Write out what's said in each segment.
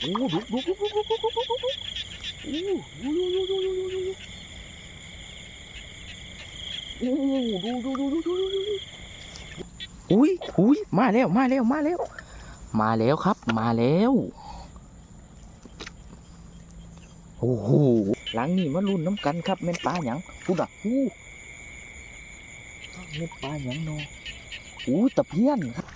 โอ้ดุดุดุดุดุดุดุดุดุโอ้ดูดูดูดูดูดูโอ้ดูดูดูดูดูดูดูอุ้ยอุ้ยมาแล้วมาแล้วมาแล้ว มาแล้วครับ มาแล้วโอ้โหหลังนี่มาลุ้นน้ำกันครับแม่นปลาหยังพูดอะอู้แม่นปลาหยังเนาะอู้ตะเพียนครับ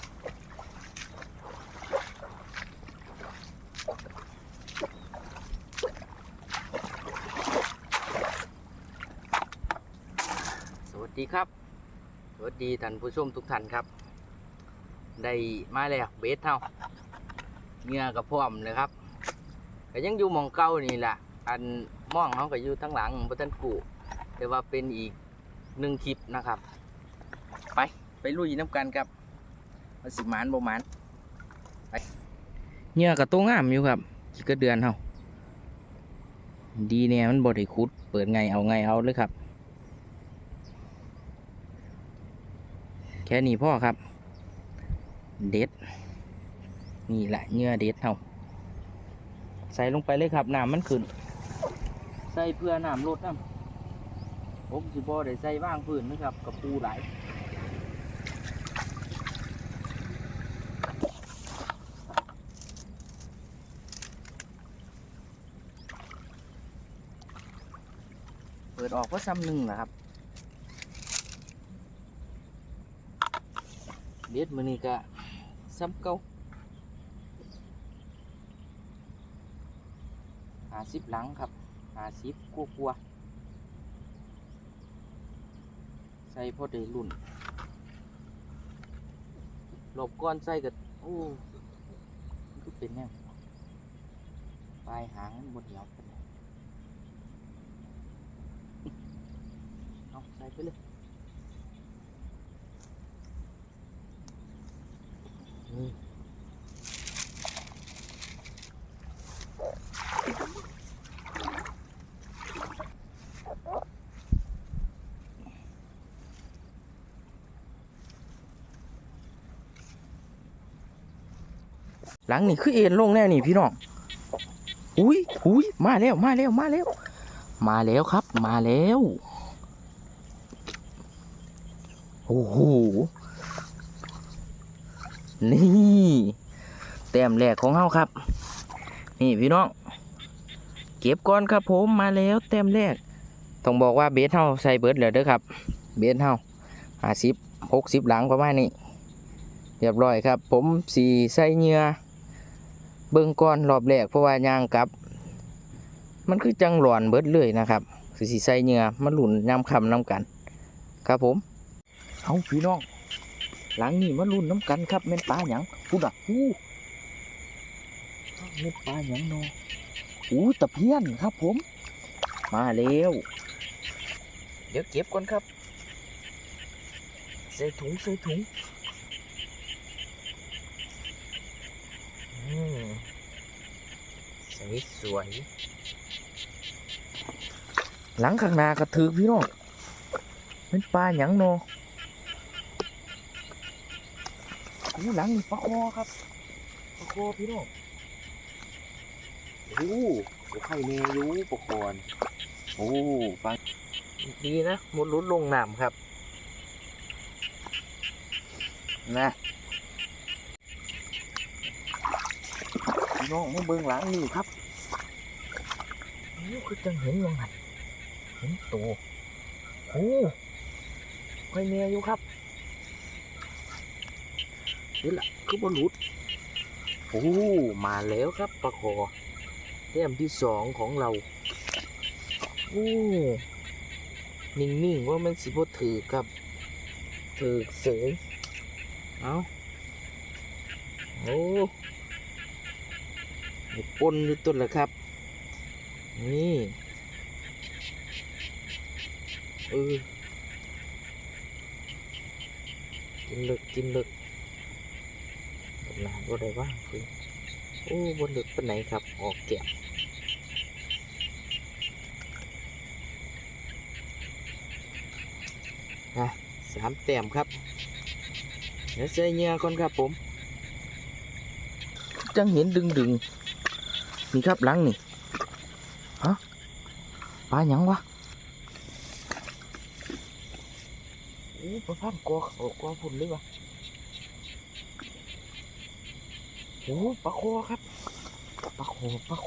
ดีครับ สวัสดีท่านผู้ชมทุกท่านครับ ได้มาแล้วเบสเท่าเงื่อกับพร้อมเลยครับก็ยังอยู่มองเก้านี่แหละอันมองเขาก็อยู่ทั้งหลังพระท่านกูแต่ว่าเป็นอีกหนึ่งคลิปนะครับ ไปไปลุยน้ำกันครับมาสิหมานบ่หมานไปเงื่อกับตัวงามอยู่ครับกี่ก็เดือนเฮาดีเนี่ยมันบดไดคุด เปิดไงเอาไงเอาเลยครับ ค่นี้พ่อครับ เด็ด นี่แหละเนื้อเด็ดเท่าใส่ลงไปเลยครับน้ำมันขึ้น ใส่เพื่อน้ำลดน้ำผมสิบอได้ใส่ว่างพื้นนะครับกับปูไหลเปิดออกก็ซ้ำหนึ่งนะครับ เด็ดมือนี้ก็ซ้ำเก่าหาสิบหลังครับหาสิบกลัวกัวๆใส่พอได้รุ่นหลบก้อนใส่กับโอ้ก็เป็นแน่ปลายหางมันบดเหนียวปานเอาใส่ไปเลย หลังนี่คือเอ็นลงแน่นี่พี่น้องอุ้ยอุ้ยมาแล้วมาแล้วมาแล้ว มาแล้วครับ มาแล้วโอ้โหนี่แต้มแรกของเฮาครับ นี่พี่น้อง เก็บก่อนครับผมมาแล้วแต้มแรก ต้องบอกว่าเบสเฮาใส่เบิร์ดแล้วเด้อครับ เบสเฮาห้าสิบหกสิบหลังประมาณนี้เรียบร้อยครับ ผมสีใส่เหงื่อ เบิ่งก่อนรอบแรกเพราะว่ายางกลับ มันคือจังหลอนเบิดเลยนะครับสีใส่เงือมันหลุนย้ำคำน้ำกัน ครับผม เอาพี่น้อง หลังนี่มาลุ้นน้ำกันครับแม่นปลาหยังพูดอะอู้แม่นปลาหยังเนาะอู้ตะเพียนครับผม มาแล้วเดี๋ยวเก็บก่อนครับ ใส่ถุงใส่ถุง อืมใส่สวย หลังข้างหน้ากระถือพี่น้องเป็นปลาหยังเนาะโอ้หลังนี่ปลาคอครับปลาคอพี่น้องโอ้โหไข่เนยยูปลาคอนโอ้ฟังดีนะหมดลุ้นลงน้ำครับ นะ น้องมาเบิ่งหลังนี่ครับนี่คือจังเห็นยังไงเห็นตัวโอ้ไข่เนยอยู่ครับนี่แหละคือบอลลุดโอ้มาแล้วครับปลาคอแต้มที่สองของเราโอ้นิ่งๆว่ามันสิบถือครับถือเสยเอาโอ้ ปนอยู่ต้นล้วครับ นี่เออกินเลึกกินเลึกหลานก็ได้ว่าคือโอ้บนลึกเปานไหนครับ ออกแก้วอะสามแต้มครับเดี๋ยวใส่เงื่อก่อนครับผม จังเห็นดึงดึง นี่ครับหลังนี่ฮะปลาหยังวะโอ้ปลาพันกอเขากอพุ่นเลยวะโอ้ปลาโคครับปลาโคปลาโค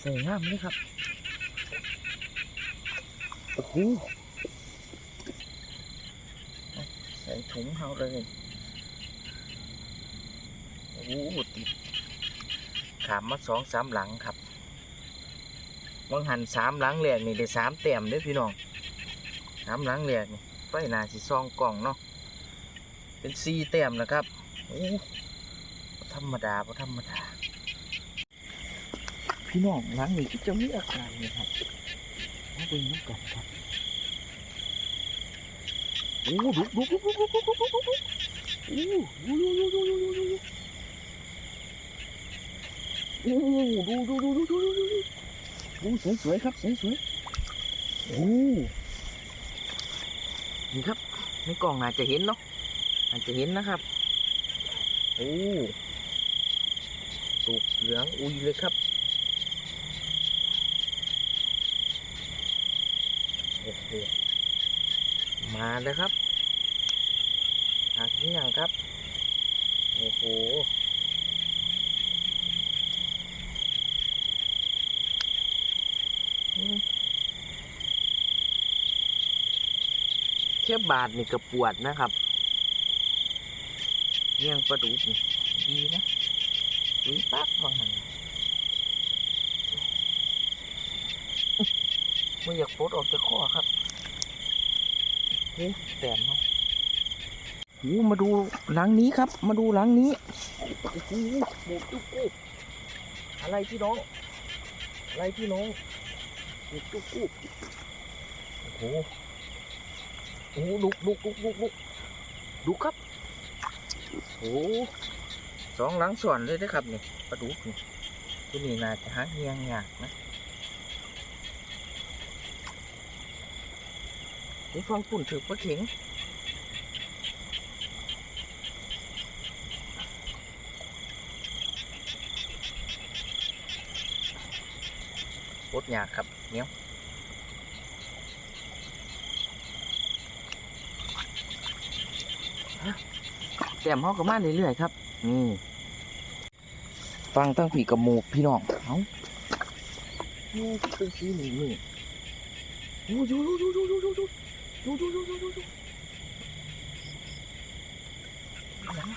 ใส่งามเลยครับโอ้โหใส่ถุงเฮาเลย อ้โหติดขามมาสองสามหลังครับวังหันสามหลังแรกนี่ได้สามแต้มเด้อพี่น้องสามหลังแรกนี่ไฟนาสิซองกล่องเนาะเป็นสี่แต้มนะครับโอ้ธรรมดาบ่ธรรมดา พี่น้องหลังนี้จะมีอาการนี่ครับมาเบิ่งน้ำกันครับโอ้ดุดุดุดุดุดุดุดุดุดุโอ้ดุดุดุดุดุดุดุ ดูดูดูดูดูดูดูสวยสวยครับสวยสวยโอ้นี่ครับในกล่องอาจจะเห็นเนาะอาจจะเห็นนะครับโอ้ตุกเหลืองอุ้ยเลยครับโอ้โหมาแล้วครับหาที่อย่างครับโอ้โห แค่บาทนี่ก็ปวดนะครับเลี้ยงปลาดุกดีนะดุยปั๊บวางหันไม่อยากปลดออกจากข้อครับโอ้แต้มเนาะโอ้มาดูหลังนี้ครับ มาดูหลังนี้โอ้โหหมูจุกกุอะไรพี่น้อง อะไรพี่น้องหมูจุกกุโอ้โห โอ้ลุกลุกลุกลุกลุกดูครับโอ้สองหลังส่วนเลยนะครับนี่ปลาดุกนี่ยนี่น่าจะหาเงียงยากนะนี่ฟังปุ่นถือปลาเข็งโคตรยากครับเนี้ย แต้มเขาก็มาเรื่อยๆครับ นี่ฟังตั้งผีกับหมูพี่น้องเอ้าโอ้เป็นสีหนึ่งนี่โอ้ดูดูดูดูดูดูดูดูดูดูดูดูดูหลัง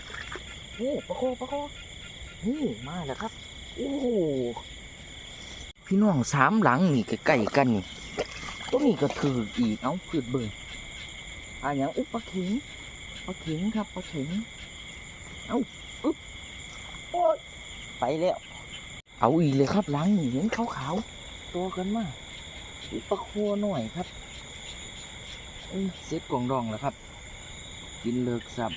โอ้ปะโคปะโคนี่มาแล้วครับ โอ้พี่น้องสามหลังนี่ใกล้ๆกันนี่ตัวนี้ก็ถืออีกเอ้าพืดเบิ่งอะอย่างอุปะเข็งปลาเข็งครับปลาเข็ง เอาอึ๊บโอ้ยไปแล้ว เอาอีกเลยครับหล้างนี่เห็นขาวๆตัวกันมากอีปลาโคหน่อยครับเอ้ยเซ็ตกล่องดองแล้วครับ กินเลิกสับ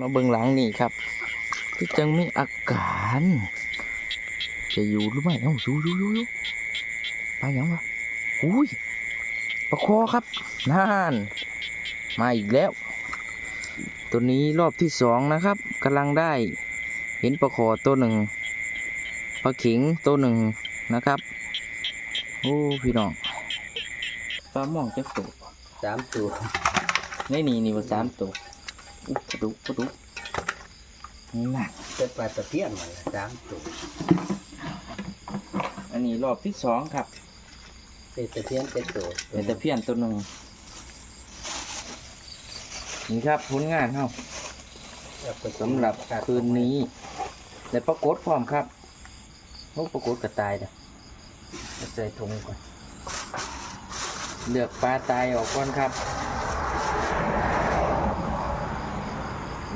มาเบิ่งหลังนี่ครับที่จังมีอาการ จะอยู่หรือไม่เอ้าอยู่อยู่อยู่อยู่ไปยังวะอุ้ย ปลาคอครับนั่นมาอีกแล้ว ตัวนี้รอบที่สองนะครับกำลังได้เห็นปลาคอตัวหนึ่งปลาขิงตัวหนึ่งนะครับโอ้พี่น้องปลาหมองจะตกสามตัวในนี่นี่ว่าสามตัวอุ๊ยปลาดุกปลาดุกน่ะเป็นปลาตะเพียนมาละสามตัวอันนี้รอบที่สองครับ เป็นตะเพียนเป็นตัวเป็นตะเพียนตัวหนึ่งนี่ครับผลงานเฮาสำหรับคืนนี้และปรากฏพร้อมครับโอ้ปรากฏกระตายเด้อใส่ถุงก่อนเลือกปลาตายออกก่อนครับ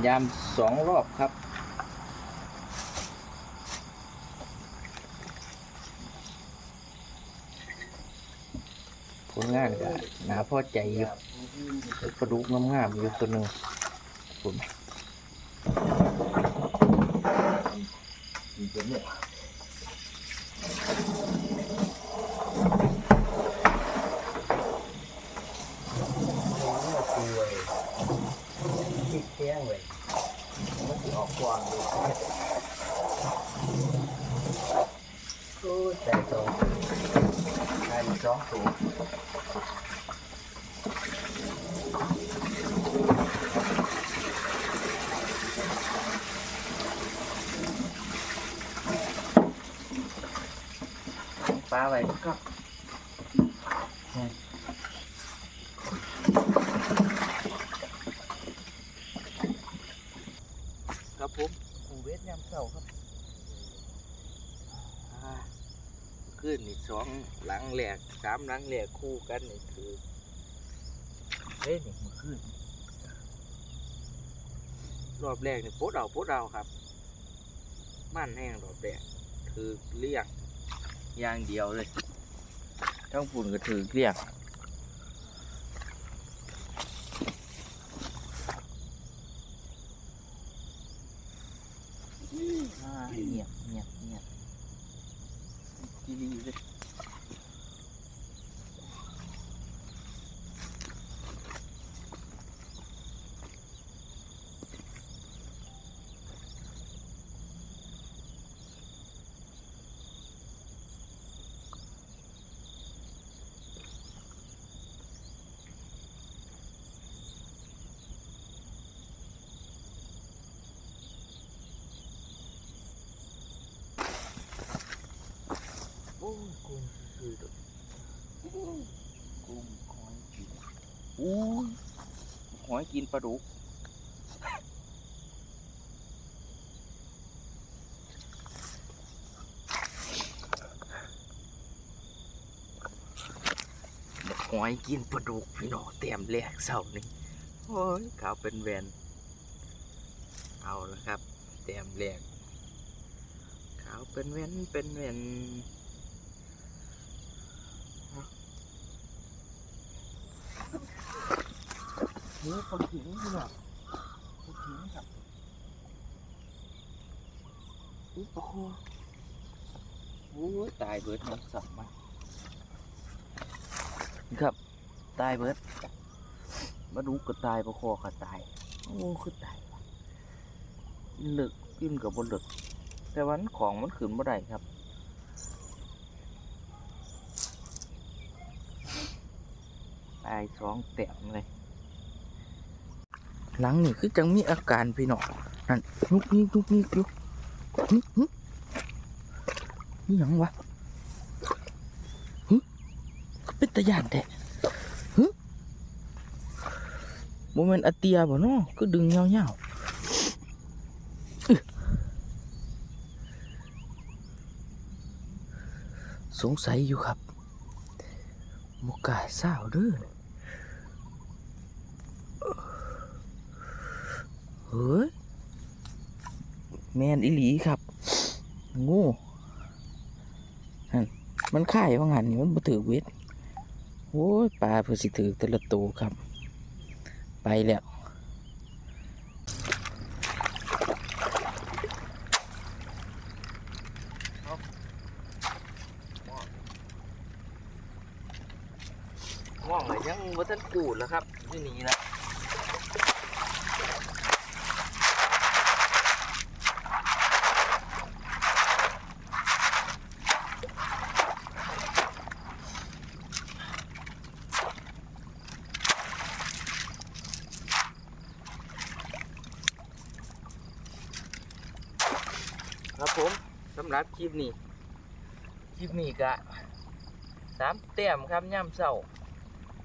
ยามสองรอบครับ ผลงานก็น่าพอใจอยู่ปลาดุกงามๆอยู่ตัวหนึ่งผมสเว้ยติดเที่ยงเว้ยมันสิออกกว้างดูโอ้แต่สองใช่สองตัว ไว้ก็ครับผมกูเวทยามเช้าครับอ่าขึ้นนี่สองหลังแหลกสามหลังแหลกคู่กันนี่คือเฮ้ยนี่มันขึ้นรอบแรกนี่โพดเอาโพดเอาครับ มั่นแห้งรอบแรกถือเรียก อย่างเดียวเลยทั้งฝุ่นก็ถือเรียงอ่าเงียบเงียบเงียบดีดีเลยโอ้ยกุ้งคือๆดอกกุ้งหอยกิน อู้หอยกินปลาดุกหอยกินปลาดุกพี่น้องเตรียมแลกเสาร์นี่โอ้ยขาวเป็นแวนเอาละครับเตรียมแลกขาวเป็นแวนเป็นแวนเอา นี่ปลาขิงพี่น้องปลาขิงครับอุ๊ยปลาโคโอ้ยตายเบิดน้องสับมาครับตายเบิดมาดูก็ตายประคอก็ตายโอ้คือตายกินเหลึกกินกับบนเหลึกแต่วันของมันขืนบ่ได้ครับตายสองแต้มเลย หลังนี่คือจังมีอาการพี่น้องนั่นนุกนิกนุกนิกอยู่หึหึนี่หยังวะหึเป็นตะยานแท้หึโมเมนต์อาเตียบ่เนาะก็ดึงเงาๆอึสงสัยอยู่ครับบกล้าสาวเด้อ เฮ้ยแมนอิหลีครับง่นั่นมันข่ายว่างันนี่มันบ่ถือเวทโอ้ยปลาเพื่อสิถือแต่ละตัวครับ ไปแล้วง่วงเลยยังว่าท่านกูดแล้วครับที่นี่นะค หรับคลิปนี้คลิปนี้กะสามแต้มครับย่ำเศร้า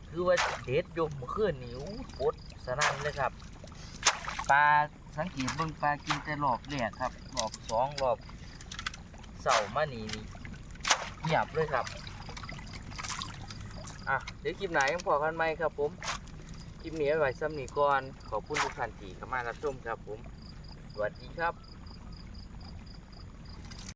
คือว่าเด็ดยมเมื่อคืนนี่อู้ปดสนั่นเลยครับปลาสังเกตเบิ่งปลากินแต่รอบแรกครับรอบสองรอบเสาร์มานีนี่เงียบเลยครับ อะ เดี๋ยวคลิปไหนยังพอกันไหมครับผม คลิปนี้ไว้ซ้ำนี้ก่อน ขอบคุณทุกท่านที่เข้ามารับชมครับผม สวัสดีครับ